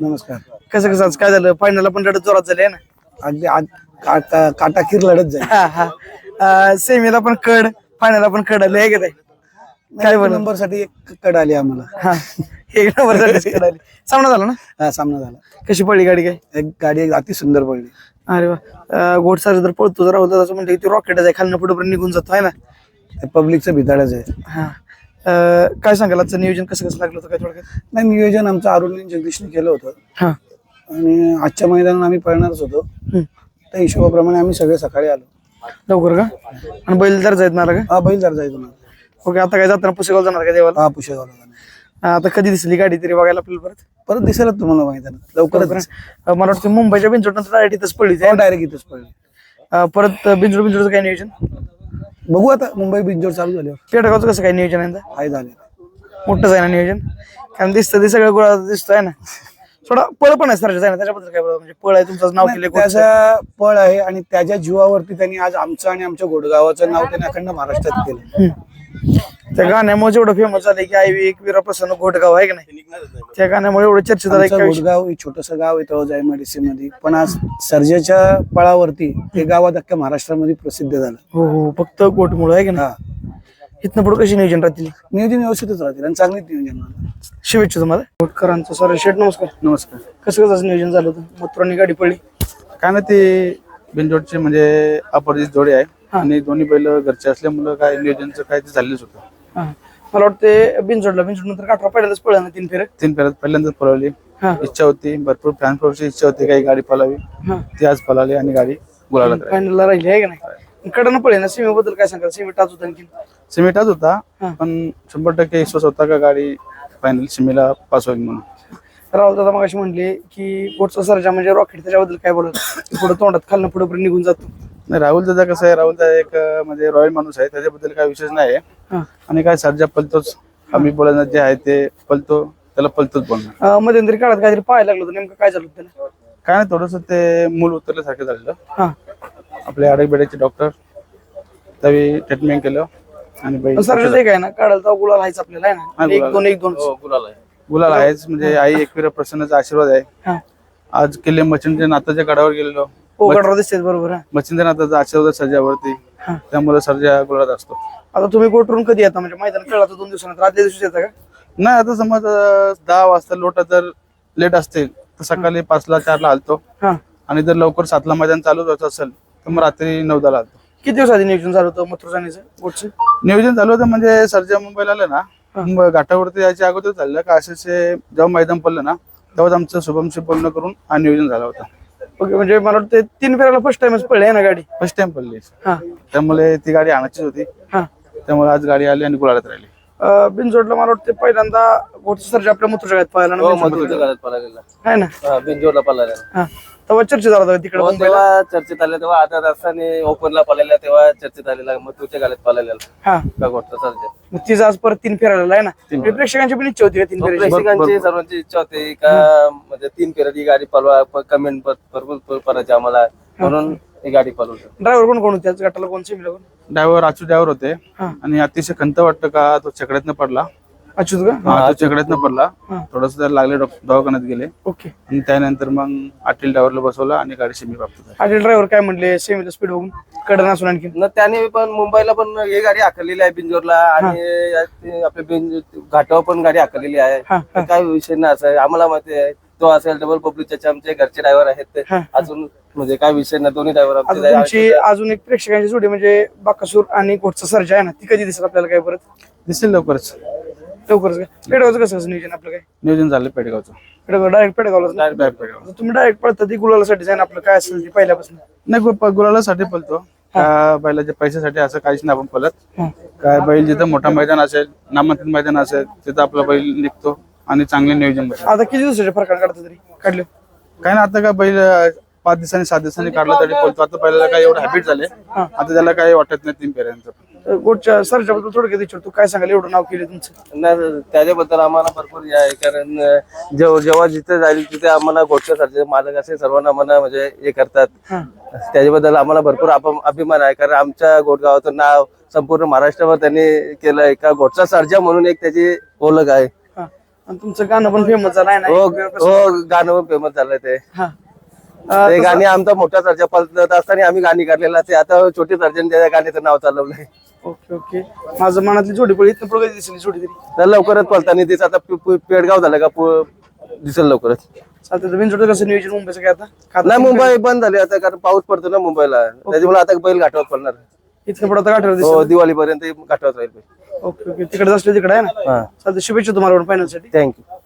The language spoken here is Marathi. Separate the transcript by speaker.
Speaker 1: नमस्कार.
Speaker 2: कसं कसं आज काय झालं? फायनलला पण रडत जोरात झाली आहे ना?
Speaker 1: अगदी काटा काटाकीर लढत जाईल
Speaker 2: हा हा. अं, सेमीला पण कड फायनलला पण कड आली आहे का नाही? काय
Speaker 1: नंबरसाठी एक कड आली आम्हाला.
Speaker 2: हा. एक नंबरसाठी कड आली. सामना झाला ना?
Speaker 1: हा सामना झाला.
Speaker 2: कशी पडली गाडी काय?
Speaker 1: एक गाडी एक अति सुंदर पडली.
Speaker 2: अरे वा. घोडसार जर पळतो जर राहुल असं म्हणते ती रॉकेट आहे खालनं पुढे निघून जातो आहे ना?
Speaker 1: पब्लिकचं भिताडच आहे.
Speaker 2: हा. काय सांगाल? आजचं नियोजन कसं कसं लागलं होतं काय थोडक्यात?
Speaker 1: नाही नियोजन आमचं अरुण जगदीशने केलं होतं.
Speaker 2: हा.
Speaker 1: आणि आजच्या मैदानात आम्ही पळणारच होतो.
Speaker 2: हम्म.
Speaker 1: त्या हिशोबाप्रमाणे आम्ही सगळे सकाळी आलो.
Speaker 2: लवकर का? आणि बैल जर जायत मला का?
Speaker 1: हा बैल जर जायचो ना
Speaker 2: ओके आता काय जाताना पुसेगाव जाणार का देवाला?
Speaker 1: हा पुशेगावला जाणार.
Speaker 2: हा, आता कधी दिसली गाडी तरी बघायला आपल्याला परत?
Speaker 1: परत दिसेलच तुम्हाला मैदानात. लवकरच
Speaker 2: अं, मला वाटतं मुंबईच्या बिंजोड नंतर डायरेक्ट इथंच पडली.
Speaker 1: डायरेक्ट इथेच पडली
Speaker 2: परत बिंजोड बिंजोडचं काय नियोजन?
Speaker 1: बघू आता मुंबई बिंजोर चालू झाल्यावर.
Speaker 2: पेटगावचं कसं काय नियोजन आहे?
Speaker 1: हाय झाले
Speaker 2: मोठंच आहे ना नियोजन? कारण दिसतं ते सगळं गोळा दिसतोय ना. थोडा पळ पण आहे सरच्या आहे ना त्याच्याबद्दल काय बोलू? म्हणजे पळ आहे तुमचं नाव केलं
Speaker 1: त्याचा पळ आहे आणि त्याच्या जीवावरती त्यांनी आज आमचं आणि आमच्या गोडगावाचं नाव त्यांनी अखंड महाराष्ट्रात केलं
Speaker 2: त्या गाण्यामुळे जेवढं फेमस झालं की आई एक वीरा प्रसन्न घोटगाव आहे की नाही? त्या गाण्यामुळे एवढं चर्चेत झालं
Speaker 1: आमचं गोडगाव हे छोटस गाव आहे तळोजा मेडिसिनमध्ये. पण आज सर्जेच्या पळावरती ते गावात अख्ख्या महाराष्ट्रामध्ये प्रसिद्ध झालं.
Speaker 2: हो हो. फक्त गोटमुळे आहे की नाही?
Speaker 1: हा.
Speaker 2: इथनं पुढे कशी नियोजन राहतील?
Speaker 1: नियोजन व्यवस्थितच राहतील आणि चांगलीच नियोजन राहतील.
Speaker 2: शुभेच्छा तुम्हाला. घोटकरांचं सर शेठ नमस्कार.
Speaker 3: नमस्कार.
Speaker 2: कसं कसं नियोजन झालं होतं? मथुरांनी गाडी पडली.
Speaker 3: काय ना ते बिनजोडचे म्हणजे अपरिचित जोडी आहे. आणि दोन्ही बैल घरचे असल्यामुळं काय नियोजनचं काय ते झालेलंच होतं.
Speaker 2: हा. मला वाटतं बिनजोडला बिनजोड नंतर काठवा पहिल्यांदाच पडला ना तीन फेऱ्यात
Speaker 3: तीन फेऱ्यात पहिल्यांदाच पळवली.
Speaker 2: हा.
Speaker 3: इच्छा होती भरपूर फॅन फॉलोची इच्छा होती काही गाडी पळावी.
Speaker 2: हा.
Speaker 3: ती आज पळाली आणि गाडी गुलाला
Speaker 2: फायनलला राहिली आहे का नाही? कडनं पडले ना सीमेबद्दल काय सांगाल? सीमे टाच होता आणखी
Speaker 3: सिमेटाच होता
Speaker 2: हा.
Speaker 3: पण शंभर टक्के विश्वास होता का गाडी फायनल सिमीला पास होईल म्हणून.
Speaker 2: राहुल दादा मग म्हणले की पोटचा सरजा म्हणजे रॉकेट त्याच्याबद्दल काय बोलत? पुढे तोंडात खालनं पुढे निघून जातो.
Speaker 3: नाही राहुल दादा कसं आहे राहुल दादा एक अं, म्हणजे रॉयल माणूस आहे त्याच्याबद्दल काय विशेष नाही आहे.
Speaker 2: हा.
Speaker 3: आणि काय सर्जा पलतोच आम्ही बोलणार जे आहे ते पलतो त्याला पलतोच बोलणार.
Speaker 2: अं, मध्यंतरी काळात काहीतरी पाहायला लागलो होतं नेमकं काय झालं होतं त्याला?
Speaker 3: काय नाही थोडस ते मूल उतरल्यासारखं झालेलं.
Speaker 2: हा.
Speaker 3: आपले आडकबेड्याचे डॉक्टर त्यावेळी ट्रीटमेंट केलं आणि बाई
Speaker 2: आहे ना काढायला तर गुलाल आहेच आपल्याला आहे
Speaker 3: हा,
Speaker 2: ना एक
Speaker 3: गुलाल.
Speaker 2: दोन एक दोन.
Speaker 3: गुलाल आहेच म्हणजे आई एकविरा प्रसन्नाचा आशीर्वाद आहे.
Speaker 2: हा.
Speaker 3: आज किल्ले मचिंद्र नाथाच्या गडावर गेलेलो.
Speaker 2: हो गडरा दिसते बरोबर हा.
Speaker 3: मचिंद्र नाथाचा आशीर्वाद सर्जावरती
Speaker 2: हा.
Speaker 3: त्यामुळे सर्जा गुलात असतो.
Speaker 2: आता तुम्ही कोटरून कधी येता? म्हणजे मैदान कळला तर दोन दिवसानंतर आदल्या दिवशी येता का?
Speaker 3: नाही आता समज अं, दहा वाजता लोटा जर लेट असतील तर सकाळी पाचला चारला आलतो
Speaker 2: हा.
Speaker 3: आणि जर लवकर सातला मैदान चालू होत असेल तर मग रात्री नऊदाला आलतो
Speaker 2: किती दिवस आधी नियोजन झालं होतं मथुरजानीचं गोटचं
Speaker 3: नियोजन चालू होतं म्हणजे सर्जा मुंबईला आलं ना मग घाटावरती यायच्या अगोदर चाललं का असे असे जेव्हा मैदान पडलं ना तेव्हाच आमचं शुभमशी बोलणं करून हा नियोजन झाला होता.
Speaker 2: ओके म्हणजे मला वाटतं तीन फेऱ्याला फर्स्ट टाइमच पडले आहे ना गाडी?
Speaker 3: फर्स्ट टाइम पडली.
Speaker 2: हा.
Speaker 3: त्यामुळे ती गाडी आणायचीच होती.
Speaker 2: हा.
Speaker 3: त्यामुळे आज गाडी आली आणि गुलाळत राहिली.
Speaker 2: अं, बिनजोडला मला वाटतं पहिल्यांदा गोटचं सरजा आपल्या गावात पाहायला ना बिनजोडला.
Speaker 4: घरात पळालेला.
Speaker 2: आहे ना?
Speaker 4: हा बिनजोडला पळालेला.
Speaker 2: हा. तेव्हा चर्चा झाला होता तिकडे
Speaker 4: तेव्हा
Speaker 2: मुंबईला
Speaker 4: तेव्हा चर्चेत आले तेव्हा आता रस्त्याने ओपनला पळालेला तेव्हा चर्चेत आलेला मग तुझ्या गाड्यात पळालेला.
Speaker 2: हा.
Speaker 4: गोष्ट सरजे
Speaker 2: मग तिचं आज परत तीन फेरायला आहे ना? प्रेक्षकांची पण इच्छा होती का तीन फेऱ्याची
Speaker 4: प्रेक्षकांची सर्वांची इच्छा होती का म्हणजे तीन फेऱ्यात ही गाडी पळवा कमेंट भरपूर पडायची आम्हाला. म्हणून ही गाडी पळवली.
Speaker 2: ड्रायव्हर कोण कोण होते? आज गटाला कोण? सिमीला कोण?
Speaker 3: ड्रायव्हर आचू ड्रायव्हर होते.
Speaker 2: हा.
Speaker 3: आणि अतिशय खंत वाटतं का तो छकड्यातनं पडला?
Speaker 2: अच्युत का?
Speaker 3: हा, पडला.
Speaker 2: हा.
Speaker 3: थोडस त्याला लागले डॉक- दवाखान्यात गेले.
Speaker 2: ओके.
Speaker 3: आणि त्यानंतर मग आटील ड्रायव्हरला बसवला आणि गाडी शिमी प्राप्त झाली.
Speaker 2: ड्रायव्हर काय म्हणले? सेमीला स्पीड बघून कडन असून आणखी
Speaker 4: न त्याने पण मुंबईला पण ही गाडी हाकलेली आहे बिंजोरला आणि ते आपल्या बिंज घाटावर पण गाडी हाकलेली आहे.
Speaker 2: हा,
Speaker 4: तर काय विषय नाही असं आहे. आम्हाला माहिती आहे तो असेल डबल पब्लिकचे आमचे घरचे ड्रायव्हर आहेत ते.
Speaker 2: हा.
Speaker 4: अजून म्हणजे काय विषय नाही दोन्ही ड्रायव्हर
Speaker 2: आता
Speaker 4: आमचे
Speaker 2: तुमची अजून एक प्रेक्षकांची जोडी म्हणजे बाकासूर आणि घोटचा सर्जा आहे ना ती कधी दिसेल आपल्याला काय परत?
Speaker 3: दिसेल लवकरच.
Speaker 2: लवकरच काय? पेडगावचं कसं कसं नियोजन आपलं काय?
Speaker 3: नियोजन झालं पेडगावचं.
Speaker 2: पेडगाव डायरेक्ट पेडगावला
Speaker 3: डायरेक्ट पेडगाव.
Speaker 2: तुम्ही डायरेक्ट पळता ती गुलालासाठी जाईन आपलं. काय असेल ते पहिल्यापासून?
Speaker 3: नाही गु- गुलालासाठी पळतो. का बैलाच्या पैशासाठी असं काहीच नाही आपण पळत.
Speaker 2: हा.
Speaker 3: काय बैल जिथं मोठा मैदान असेल नामांकित मैदान असेल तिथं आपला बैल निघतो आणि चांगले नियोजन
Speaker 2: आता किती दिवसाच्या फरकाने काढता तरी? काढले?
Speaker 3: काय ना आता का बैल अं, पाच दिवसांनी सात दिवसांनी काढला तरी पळतो आता पहिल्याला काय एवढं हॅबिट झाले. आता त्याला काही वाटत नाही तीन फेऱ्यांचं
Speaker 2: तर गोटच्या सरच्या बद्दल थोडक्यात विचारतो काय सांगाल? एवढं नाव केलं तुमचं.
Speaker 4: नाही, त्याच्याबद्दल आम्हाला भरपूर हे आहे. कारण जेव्हा जेव्हा जिथे जाईल तिथे आम्हाला गोष्ट सारखे मालक असे सर्वांना मला म्हणजे हे करतात. त्याच्याबद्दल आम्हाला भरपूर अभिमान आहे. कारण आमच्या गोटगावाचं नाव संपूर्ण महाराष्ट्रावर त्यांनी केलंय का गोटचा सर्जा म्हणून एक त्याची ओळख आहे.
Speaker 2: हा. आणि तुमचं गाणं पण फेमस झालं आहे ना?
Speaker 4: हो हो गाणं फेमस झालंय ते.
Speaker 2: हा.
Speaker 4: ते गाणी आमचा मोठा सर्जा पलत असताना आम्ही गाणी काढलेला ते आता छोटे सर्जन त्या गाण्याचं नाव चालवलंय.
Speaker 2: Okay okay. माझं मनातली जोडी पळी इथं पुढे दिसली छोटी तरी?
Speaker 4: तर लवकरच पलताना दिस आता पे- पे- पेडगाव झालं का पु- दिसेल लवकरच.
Speaker 2: चालतं बिनजोड कसं नियोजन मुंबईचं काय आता?
Speaker 4: नाही मुंबई बंद झाली आता कारण पाऊस पडतो ना मुंबईला. त्याच्यामुळे आता बैल घाटावर पडणार.
Speaker 2: इथं पुढे आता गाठवलं
Speaker 4: हो दिवाळीपर्यंत घाटावर राहील.
Speaker 2: Okay okay. तिकडे असले तिकडे आहे ना?
Speaker 4: हा.
Speaker 2: चालतं शुभेच्छा तुम्हाला साठी.
Speaker 4: थँक्यू